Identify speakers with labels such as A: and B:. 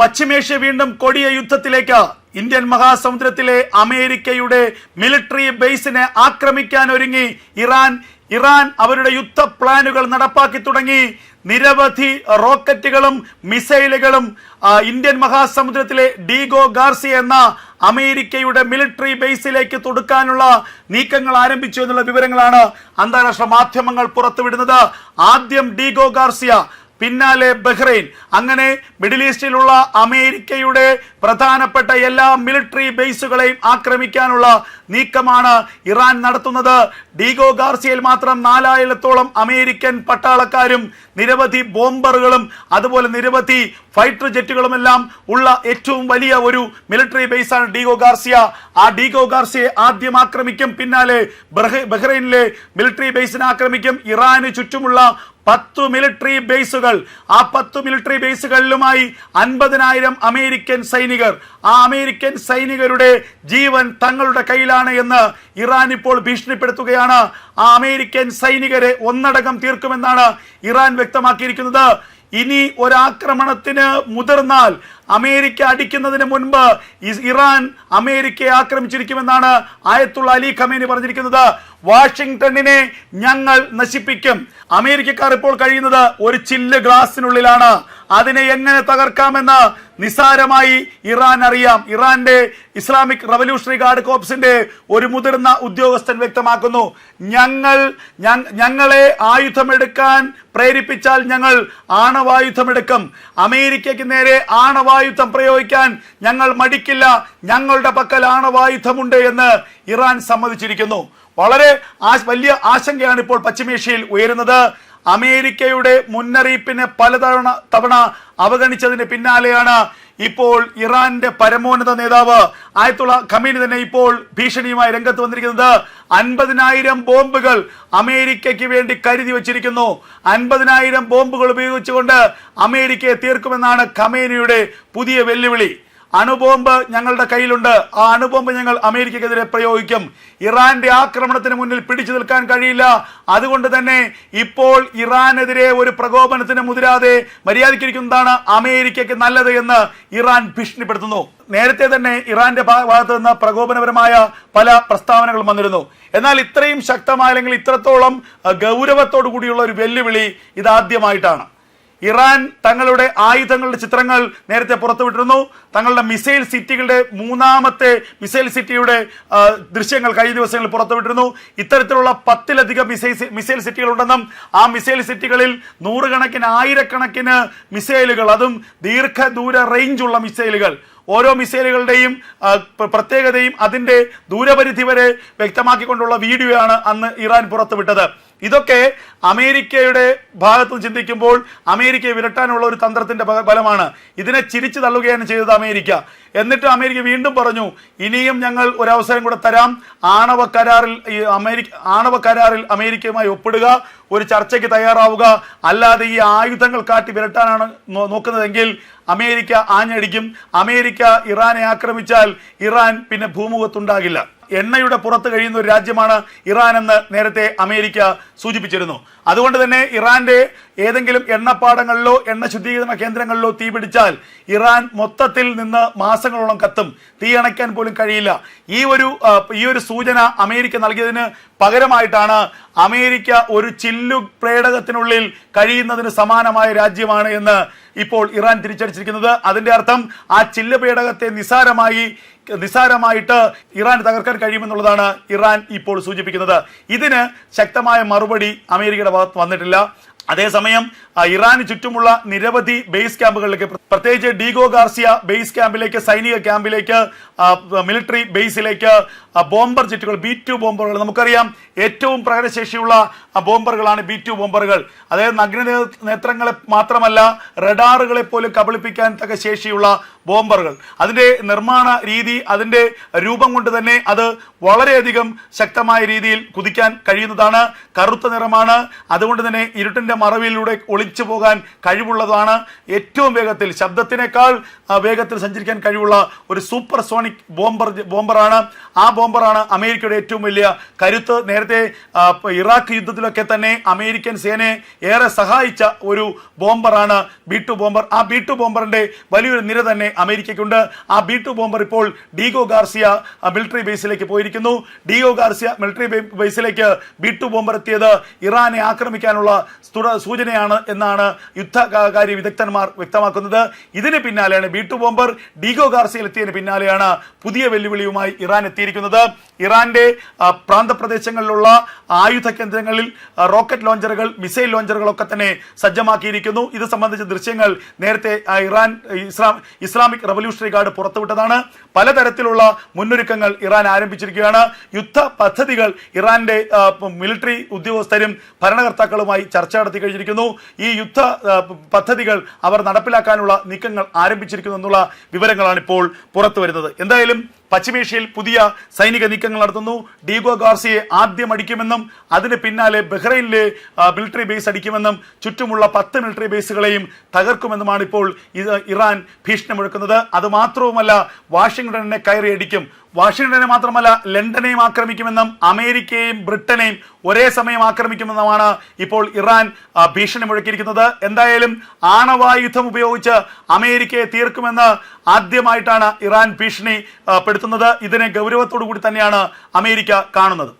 A: പശ്ചിമേഷ്യ വീണ്ടും കൊടിയ യുദ്ധത്തിലേക്ക് ഇന്ത്യൻ മഹാസമുദ്രത്തിലെ അമേരിക്കയുടെ മിലിറ്ററി ബേസിനെ ആക്രമിക്കാൻ ഒരുങ്ങി ഇറാൻ. ഇറാൻ അവരുടെ യുദ്ധ പ്ലാനുകൾ നടപ്പാക്കി തുടങ്ങി. നിരവധി റോക്കറ്റുകളും മിസൈലുകളും ഇന്ത്യൻ മഹാസമുദ്രത്തിലെ ഡീഗോ ഗാർസി എന്ന അമേരിക്കയുടെ മിലിറ്ററി ബേസിലേക്ക് തൊടുക്കാനുള്ള നീക്കങ്ങൾ ആരംഭിച്ചു എന്നുള്ള വിവരങ്ങളാണ് അന്താരാഷ്ട്ര മാധ്യമങ്ങൾ പുറത്തുവിടുന്നത്. ആദ്യം ഡീഗോ ഗാർസിയ പിന്നാലെ ബഹ്റൈൻ. അങ്ങനെ മിഡിൽ ഈസ്റ്റിലുള്ള അമേരിക്കയുടെ പ്രധാനപ്പെട്ട എല്ലാ മിലിറ്ററി ബേസുകളെയും ആക്രമിക്കാനുള്ള നീക്കമാണ് ഇറാൻ നടത്തുന്നത്. ഡീഗോ ഗാർസിയയിൽ മാത്രം നാലായിരത്തോളം അമേരിക്കൻ പട്ടാളക്കാരും നിരവധി ബോംബറുകളും അതുപോലെ നിരവധി ഫൈറ്റർ ജെറ്റുകളുമെല്ലാം ഉള്ള ഏറ്റവും വലിയ ഒരു മിലിറ്ററി ബേസാണ് ഡീഗോ ഗാർസിയ. ആ ഡീഗോ ഗാർസിയെ ആദ്യം ആക്രമിക്കും പിന്നാലെ ബഹ്റൈ- ബഹ്റൈനിലെ മിലിറ്ററി ബേസിനെ ആക്രമിക്കും. ഇറാന് ചുറ്റുമുള്ള പത്ത് മിലിറ്ററി ബേസുകൾ. ആ പത്ത് മിലിറ്ററി ബേസുകളിലുമായി അൻപതിനായിരം അമേരിക്കൻ സൈനികർ. ആ അമേരിക്കൻ സൈനികരുടെ ജീവൻ തങ്ങളുടെ കയ്യിലാണ് എന്ന് ഇറാൻ ഇപ്പോൾ ഭീഷണിപ്പെടുത്തുകയാണ്. ആ അമേരിക്കൻ സൈനികരെ ഒന്നടങ്കം തീർക്കുമെന്നാണ് ഇറാൻ വ്യക്തമാക്കിയിരിക്കുന്നത്. ഇനി ഒരാക്രമണത്തിന് മുതിർന്നാൽ അമേരിക്ക അടിക്കുന്നതിന് മുൻപ് ഇറാൻ അമേരിക്കയെ ആക്രമിച്ചിരിക്കുമെന്നാണ് ആയത്തുള്ള അലി ഖമേനി പറഞ്ഞിരിക്കുന്നത്. വാഷിംഗ്ടണിനെ ഞങ്ങൾ നശിപ്പിക്കും. അമേരിക്കക്കാർ ഇപ്പോൾ കഴിയുന്നത് ഒരു ചില്ല് ഗ്ലാസിനുള്ളിലാണ് അതിനെ എങ്ങനെ തകർക്കാമെന്ന് നിസാരമായി ഇറാൻ അറിയാം. ഇറാന്റെ ഇസ്ലാമിക് റവല്യൂഷണറി ഗാർഡ് കോപ്സിന്റെ ഒരു മുതിർന്ന ഉദ്യോഗസ്ഥൻ വ്യക്തമാക്കുന്നു. ഞങ്ങൾ ഞങ്ങളെ ആയുധമെടുക്കാൻ പ്രേരിപ്പിച്ചാൽ ഞങ്ങൾ ആണവായുധമെടുക്കും. അമേരിക്കയ്ക്ക് നേരെ ആണവായുധം പ്രയോഗിക്കാൻ ഞങ്ങൾ മടിക്കില്ല. ഞങ്ങളുടെ പക്കൽ ആണവായുധമുണ്ട് എന്ന് ഇറാൻ സമ്മതിച്ചിരിക്കുന്നു. വളരെ വലിയ ആശങ്കയാണ് ഇപ്പോൾ പശ്ചിമേഷ്യയിൽ ഉയരുന്നത്. അമേരിക്കയുടെ മുന്നറിയിപ്പിനെ പലതവണ തവണ അവഗണിച്ചതിന് പിന്നാലെയാണ് ഇപ്പോൾ ഇറാന്റെ പരമോന്നത നേതാവ് ആയത്തുള്ള ഖമീനി തന്നെ ഇപ്പോൾ ഭീഷണിയുമായി രംഗത്ത് വന്നിരിക്കുന്നത്. അൻപതിനായിരം ബോംബുകൾ അമേരിക്കയ്ക്ക് വേണ്ടി കരുതി വച്ചിരിക്കുന്നു. അൻപതിനായിരം ബോംബുകൾ ഉപയോഗിച്ചുകൊണ്ട് അമേരിക്കയെ തീർക്കുമെന്നാണ് ഖമേനിയുടെ പുതിയ വെല്ലുവിളി. അണുബോംബ് ഞങ്ങളുടെ കയ്യിലുണ്ട്. ആ അണുബോംബ് ഞങ്ങൾ അമേരിക്കക്കെതിരെ പ്രയോഗിക്കും. ഇറാന്റെ ആക്രമണത്തിന് മുന്നിൽ പിടിച്ചു നിൽക്കാൻ കഴിയില്ല. അതുകൊണ്ട് തന്നെ ഇപ്പോൾ ഇറാനെതിരെ ഒരു പ്രകോപനത്തിന് മുതിരാതെ മര്യാദയ്ക്കിരിക്കുന്നതാണ് അമേരിക്കയ്ക്ക് നല്ലത് എന്ന് ഇറാൻ ഭീഷണിപ്പെടുത്തുന്നു. നേരത്തെ തന്നെ ഇറാന്റെ ഭാഗത്ത് നിന്ന് പ്രകോപനപരമായ പല പ്രസ്താവനകളും വന്നിരുന്നു. എന്നാൽ ഇത്രയും ശക്തമായ അല്ലെങ്കിൽ ഇത്രത്തോളം ഗൗരവത്തോടു കൂടിയുള്ള ഒരു വെല്ലുവിളി ഇതാദ്യമായിട്ടാണ്. ഇറാൻ തങ്ങളുടെ ആയുധങ്ങളുടെ ചിത്രങ്ങൾ നേരത്തെ പുറത്തുവിട്ടിരുന്നു. തങ്ങളുടെ മിസൈൽ സിറ്റികളുടെ മൂന്നാമത്തെ മിസൈൽ സിറ്റിയുടെ ദൃശ്യങ്ങൾ കഴിഞ്ഞ ദിവസങ്ങളിൽ പുറത്തുവിട്ടിരുന്നു. ഇത്തരത്തിലുള്ള പത്തിലധികം മിസൈൽ മിസൈൽ സിറ്റികൾ ഉണ്ടെന്നും ആ മിസൈൽ സിറ്റികളിൽ നൂറുകണക്കിന് ആയിരക്കണക്കിന് മിസൈലുകൾ അതും ദീർഘദൂര റേഞ്ചുള്ള മിസൈലുകൾ. ഓരോ മിസൈലുകളുടെയും പ്രത്യേകതയും അതിന്റെ ദൂരപരിധി വരെ വ്യക്തമാക്കിക്കൊണ്ടുള്ള വീഡിയോയാണ് അന്ന് ഇറാൻ പുറത്തുവിട്ടത്. ഇതൊക്കെ അമേരിക്കയുടെ ഭാഗത്ത് ചിന്തിക്കുമ്പോൾ അമേരിക്കയെ വിരട്ടാനുള്ള ഒരു തന്ത്രത്തിന്റെ ഫലമാണ്. ഇതിനെ ചിരിച്ചു തള്ളുകയാണ് ചെയ്തത് അമേരിക്ക. എന്നിട്ട് അമേരിക്ക വീണ്ടും പറഞ്ഞു ഇനിയും ഞങ്ങൾ ഒരു അവസരം കൂടെ തരാം. ആണവ കരാറിൽ അമേരിക്ക ആണവ കരാറിൽ അമേരിക്കയുമായി ഒപ്പിടുക. ഒരു ചർച്ചയ്ക്ക് തയ്യാറാവുക. അല്ലാതെ ഈ ആയുധങ്ങൾ കാട്ടി വിരട്ടാനാണ് നോക്കുന്നതെങ്കിൽ അമേരിക്ക ആഞ്ഞടിക്കും. അമേരിക്ക ഇറാനെ ആക്രമിച്ചാൽ ഇറാൻ പിന്നെ ഭൂമുഖത്തുണ്ടാകില്ല. എണ്ണയുടെ പുറത്ത് കഴിയുന്ന ഒരു രാജ്യമാണ് ഇറാൻ എന്ന് നേരത്തെ അമേരിക്ക സൂചിപ്പിച്ചിരുന്നു. അതുകൊണ്ട് തന്നെ ഇറാന്റെ ഏതെങ്കിലും എണ്ണപ്പാടങ്ങളിലോ എണ്ണ ശുദ്ധീകരണ കേന്ദ്രങ്ങളിലോ തീ പിടിച്ചാൽ ഇറാൻ മൊത്തത്തിൽ നിന്ന് മാസങ്ങളോളം കത്തും. തീ അണയ്ക്കാൻ പോലും കഴിയില്ല. ഈ ഒരു ഈ ഒരു സൂചന അമേരിക്ക നൽകിയതിന് പകരമായിട്ടാണ് അമേരിക്ക ഒരു ചില്ലു പ്രേടകത്തിനുള്ളിൽ കഴിയുന്നതിന് സമാനമായ രാജ്യമാണ് എന്ന് ഇപ്പോൾ ഇറാൻ തിരിച്ചടിച്ചിരിക്കുന്നത്. അതിന്റെ അർത്ഥം ആ ചില്ല് പേടകത്തെ നിസാരമായി നിസാരമായിട്ട് ഇറാൻ തകർക്കാൻ കഴിയുമെന്നുള്ളതാണ് ഇറാൻ ഇപ്പോൾ സൂചിപ്പിക്കുന്നത്. ഇതിന് ശക്തമായ മറുപടി അമേരിക്കയുടെ ഭാഗത്ത് വന്നിട്ടില്ല. അതേസമയം ഇറാന് ചുറ്റുമുള്ള നിരവധി ബേസ് ക്യാമ്പുകളിലേക്ക് പ്ര- പ്രത്യേകിച്ച് ഡീഗോ ഗാർസിയ ബേസ് ക്യാമ്പിലേക്ക് സൈനിക ക്യാമ്പിലേക്ക് മിലിറ്ററി ബേസിലേക്ക് ബോംബർ ജെറ്റുകൾ ബി ടു ബോംബറുകൾ. നമുക്കറിയാം ഏറ്റവും പ്രകടശേഷിയുള്ള ബോംബറുകളാണ് ബി ടു ബോംബറുകൾ. അതായത് നഗ്ന നേത്രങ്ങളെ മാത്രമല്ല റഡാറുകളെ പോലും കബളിപ്പിക്കാൻ തക്ക ശേഷിയുള്ള ബോംബറുകൾ. അതിന്റെ നിർമ്മാണ രീതി അതിന്റെ രൂപം കൊണ്ട് തന്നെ അത് വളരെയധികം ശക്തമായ രീതിയിൽ കുതിക്കാൻ കഴിയുന്നതാണ്. കറുത്ത നിറമാണ്. അതുകൊണ്ട് തന്നെ ഇരുട്ടിന്റെ മണ്ണിന്റെ മറവിലൂടെ ഒളിച്ചു പോകാൻ കഴിവുള്ളതാണ് ഏറ്റവും വേഗത്തിൽ. ശബ്ദത്തിനേക്കാൾ വേഗത്തിൽ സഞ്ചരിക്കാൻ കഴിവുള്ള ഒരു സൂപ്പർ സോണിക് ബോംബർ ബോംബറാണ്. ആ ബോംബറാണ് അമേരിക്കയുടെ ഏറ്റവും വലിയ കരുത്ത്. നേരത്തെ ഇറാഖ് യുദ്ധത്തിലൊക്കെ തന്നെ അമേരിക്കൻ സേനയെ ഏറെ സഹായിച്ച ഒരു ബോംബറാണ് ബി ടു ബോംബർ. ആ ബി ടു ബോംബറിന്റെ വലിയൊരു നിര തന്നെ അമേരിക്കയ്ക്കുണ്ട്. ആ ബി ടു ബോംബർ ഇപ്പോൾ ഡീഗോ ഗാർസിയ മിലിറ്ററി ബേസിലേക്ക് പോയിരിക്കുന്നു. ഡീഗോ ഗാർസിയ മിലിറ്ററി ബേസിലേക്ക് ബി ടു ബോംബർ എത്തിയത് ഇറാനെ ആക്രമിക്കാനുള്ള സൂചനയാണ് എന്നാണ് യുദ്ധകാര്യ വിദഗ്ധന്മാർ വ്യക്തമാക്കുന്നത്. ഇതിന് പിന്നാലെയാണ് ബി ടു ബോംബർ ഡീഗോ ഗാർസിയിൽ എത്തിയതിന് പിന്നാലെയാണ് പുതിയ വെല്ലുവിളിയുമായി ഇറാൻ എത്തിയിരിക്കുന്നത്. ഇറാന്റെ പ്രാന്തപ്രദേശങ്ങളിലുള്ള ആയുധ കേന്ദ്രങ്ങളിൽ റോക്കറ്റ് ലോഞ്ചറുകൾ മിസൈൽ ലോഞ്ചറുകളൊക്കെ തന്നെ സജ്ജമാക്കിയിരിക്കുന്നു. ഇത് സംബന്ധിച്ച ദൃശ്യങ്ങൾ നേരത്തെ Iran Islam Islamic revolutionary guard പുറത്തുവിട്ടതാണ്. പലതരത്തിലുള്ള മുന്നൊരുക്കങ്ങൾ ഇറാൻ ആരംഭിച്ചിരിക്കുകയാണ്. യുദ്ധ പദ്ധതികൾ ഇറാന്റെ മിലിറ്ററി ഉദ്യോഗസ്ഥരും ഭരണകർത്താക്കളുമായി ചർച്ച നടത്തി കഴിഞ്ഞിരിക്കുന്നു ഈ യുദ്ധ പദ്ധതികൾ അവർ നടപ്പിലാക്കാനുള്ള നീക്കങ്ങൾ ആരംഭിച്ചിരിക്കുന്നു എന്നുള്ള വിവരങ്ങളാണ് ഇപ്പോൾ പുറത്തു വരുന്നത്. എന്തായാലും പശ്ചിമേഷ്യയിൽ പുതിയ സൈനിക നീക്കങ്ങൾ നടത്തുന്നു. ഡീഗോ ഗാർസിയെ ആദ്യം അടിക്കുമെന്നും അതിന് പിന്നാലെ ബഹ്റൈനിലെ മിലിറ്ററി ബേസ് അടിക്കുമെന്നും ചുറ്റുമുള്ള പത്ത് മിലിറ്ററി ബേസുകളെയും തകർക്കുമെന്നുമാണ് ഇപ്പോൾ ഇറാൻ ഭീഷണി മുഴക്കുന്നത് അതുമാത്രവുമല്ല കയറി അടിക്കും വാഷിംഗ്ടനെ മാത്രമല്ല ലണ്ടനെയും ആക്രമിക്കുമെന്നും അമേരിക്കയെയും ബ്രിട്ടനെയും ഒരേ സമയം ആക്രമിക്കുമെന്നുമാണ് ഇപ്പോൾ ഇറാൻ ഭീഷണി മുഴക്കിയിരിക്കുന്നത്. എന്തായാലും ആണവായുധം ഉപയോഗിച്ച് അമേരിക്കയെ തീർക്കുമെന്ന് ആദ്യമായിട്ടാണ് ഇറാൻ ഭീഷണി പെടുത്തുന്നത്. ഇതിനെ ഗൗരവത്തോടു കൂടി തന്നെയാണ് അമേരിക്ക കാണുന്നത്.